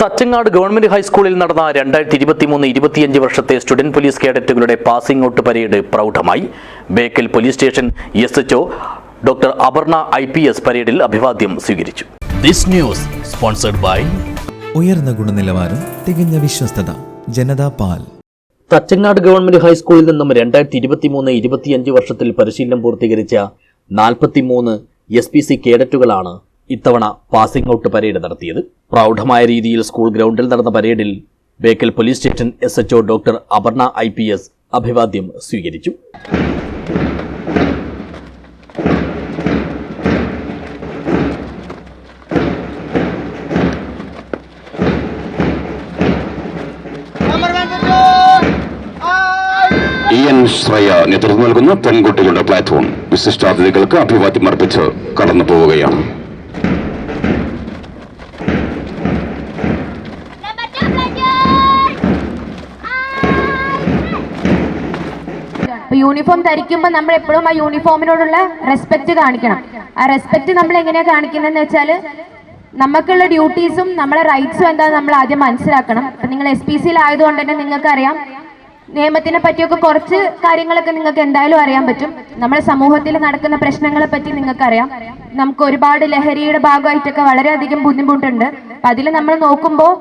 Thachangad government ഹൈസ്കൂളിൽ നടന്ന രണ്ടായിരത്തി ഇരുപത്തിമൂന്ന് ഇരുപത്തിയഞ്ച് വർഷത്തെ സ്റ്റുഡന്റ് പോലീസ് കേഡറ്റുകളുടെ passing out parade പ്രൗഢമായി. Bekal police station S H O doctor Aparna I P S പരേഡിൽ അഭിവാദ്യം സ്വീകരിച്ചു. ദിസ് ന്യൂസ് സ്പോൺസർഡ് ബൈ ഉയർന്ന ഗുണനിലവാരം തികഞ്ഞ വിശ്വസ്തത ജനതാ പാൽ. തച്ചങ്ങാട് ഗവൺമെന്റ് ഹൈസ്കൂളിൽ നിന്നും രണ്ടായിരത്തി ഇരുപത്തിമൂന്ന് ഇരുപത്തിയഞ്ച് വർഷത്തിൽ പരിശീലനം പൂർത്തീകരിച്ച നാൽപ്പത്തിമൂന്ന് എസ് പി സി കേഡറ്റുകളാണ് ഇത്തവണ പാസിംഗ് ഔട്ട് പരേഡ് നടത്തിയത്. പ്രൗഢമായ രീതിയിൽ സ്കൂൾ ഗ്രൗണ്ടിൽ നടന്ന പരേഡിൽ Bekal police station S H O doctor Aparna I P S അഭിവാദ്യം സ്വീകരിച്ചു. ഇ എൻ ശ്രേയ നേതൃത്വം നൽകുന്ന പെൺകുട്ടികളുടെ പ്ലാറ്റ്ഫോം വിശിഷ്ടാതിഥികൾക്ക് അഭിവാദ്യം അർപ്പിച്ച് കടന്നു പോവുകയാണ് അപ്പൊ യൂണിഫോം ധരിക്കുമ്പോൾ നമ്മൾ എപ്പോഴും ആ യൂണിഫോമിനോടുള്ള റെസ്പെക്ട് കാണിക്കണം. ആ റെസ്പെക്ട് നമ്മൾ എങ്ങനെയാ കാണിക്കുന്നതെന്ന് വെച്ചാൽ നമുക്കുള്ള ഡ്യൂട്ടീസും നമ്മളെ റൈറ്റ്സും എന്താണെന്ന് നമ്മൾ ആദ്യം മനസ്സിലാക്കണം. അപ്പൊ നിങ്ങൾ എസ് പി സിയിൽ ആയതുകൊണ്ട് തന്നെ നിങ്ങൾക്കറിയാം. നിയമത്തിനെ പറ്റിയൊക്കെ കുറച്ച് കാര്യങ്ങളൊക്കെ നിങ്ങൾക്ക് എന്തായാലും അറിയാൻ പറ്റും. നമ്മുടെ സമൂഹത്തിൽ നടക്കുന്ന പ്രശ്നങ്ങളെ പറ്റി നിങ്ങൾക്കറിയാം. നമുക്ക് ഒരുപാട് ലഹരിയുടെ ഭാഗമായിട്ടൊക്കെ വളരെയധികം ബുദ്ധിമുട്ടുണ്ട്. അപ്പൊ അതിൽ നമ്മൾ നോക്കുമ്പോൾ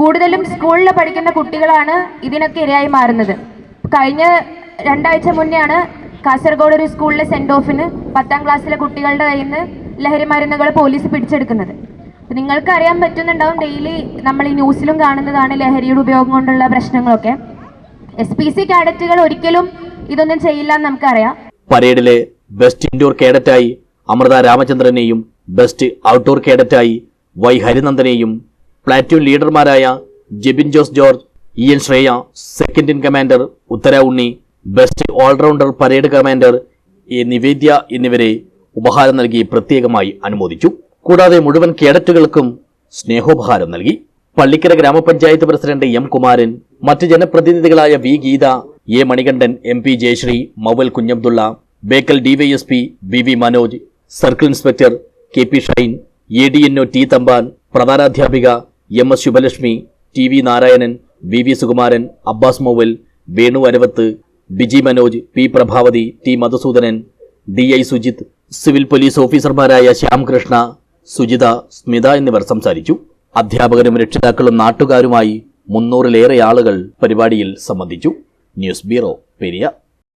കൂടുതലും സ്കൂളിൽ പഠിക്കുന്ന കുട്ടികളാണ് ഇതിനൊക്കെ ഇരയായി മാറുന്നത്. കഴിഞ്ഞ രണ്ടാഴ്ച മുന്നെയാണ് കാസർഗോഡ് ഒരു സ്കൂളിലെ സെൻഡ് ഓഫിന് പത്താം ക്ലാസ്സിലെ കുട്ടികളുടെ കയ്യിൽ നിന്ന് ലഹരി മരുന്നുകൾ പോലീസ് പിടിച്ചെടുക്കുന്നത്. നിങ്ങൾക്ക് അറിയാൻ പറ്റുന്നുണ്ടാവും ഡെയിലി നമ്മൾ ഈ ന്യൂസിലും കാണുന്നതാണ് ലഹരിയുടെ ഉപയോഗം കൊണ്ടുള്ള പ്രശ്നങ്ങളൊക്കെ. എസ് പി സി കാഡറ്റുകൾ ഒരിക്കലും ഇതൊന്നും ചെയ്യില്ല എന്ന് നമുക്കറിയാം. പരേഡിലെ ബെസ്റ്റ് ഇൻഡോർ കേഡറ്റായി അമൃത രാമചന്ദ്രനെയും ബെസ്റ്റ് ഔട്ട്ഡോർ കേഡറ്റായി വൈ ഹരിനന്ദനെയും platoon ലീഡർമാരായ Jebin Jose George E N Shreya second in commander Uthara Unni best allrounder parade commander A Nivedya എന്നിവരെ ഉപഹാരം നൽകി പ്രത്യേകമായി അനുമോദിച്ചു. കൂടാതെ മുഴുവൻ കേഡറ്റുകൾക്കും സ്നേഹോപഹാരം നൽകി. പള്ളിക്കര ഗ്രാമപഞ്ചായത്ത് പ്രസിഡന്റ് എം കുമാരൻ മറ്റ് ജനപ്രതിനിധികളായ V Geetha A Manikandan M P Jayashree Mouval Kunhabdulla Bekal DYSP B V Manoj circle inspector K P Shine A D N O T Thampan പ്രധാനാധ്യാപിക M S Shubhalakshmi T V Narayanan V V Sukumaran Abbas Mouval Venu Aravath Biji Manoj P Prabhavathi T Madhusoodanan D I Sujith civil police ഓഫീസർമാരായ ശ്യാംകൃഷ്ണ സുജിത സ്മിത എന്നിവർ സംസാരിച്ചു. അധ്യാപകരും രക്ഷിതാക്കളും നാട്ടുകാരുമായി മുന്നൂറിലേറെ ആളുകൾ പരിപാടിയിൽ സംബന്ധിച്ചു. News bureau Periya.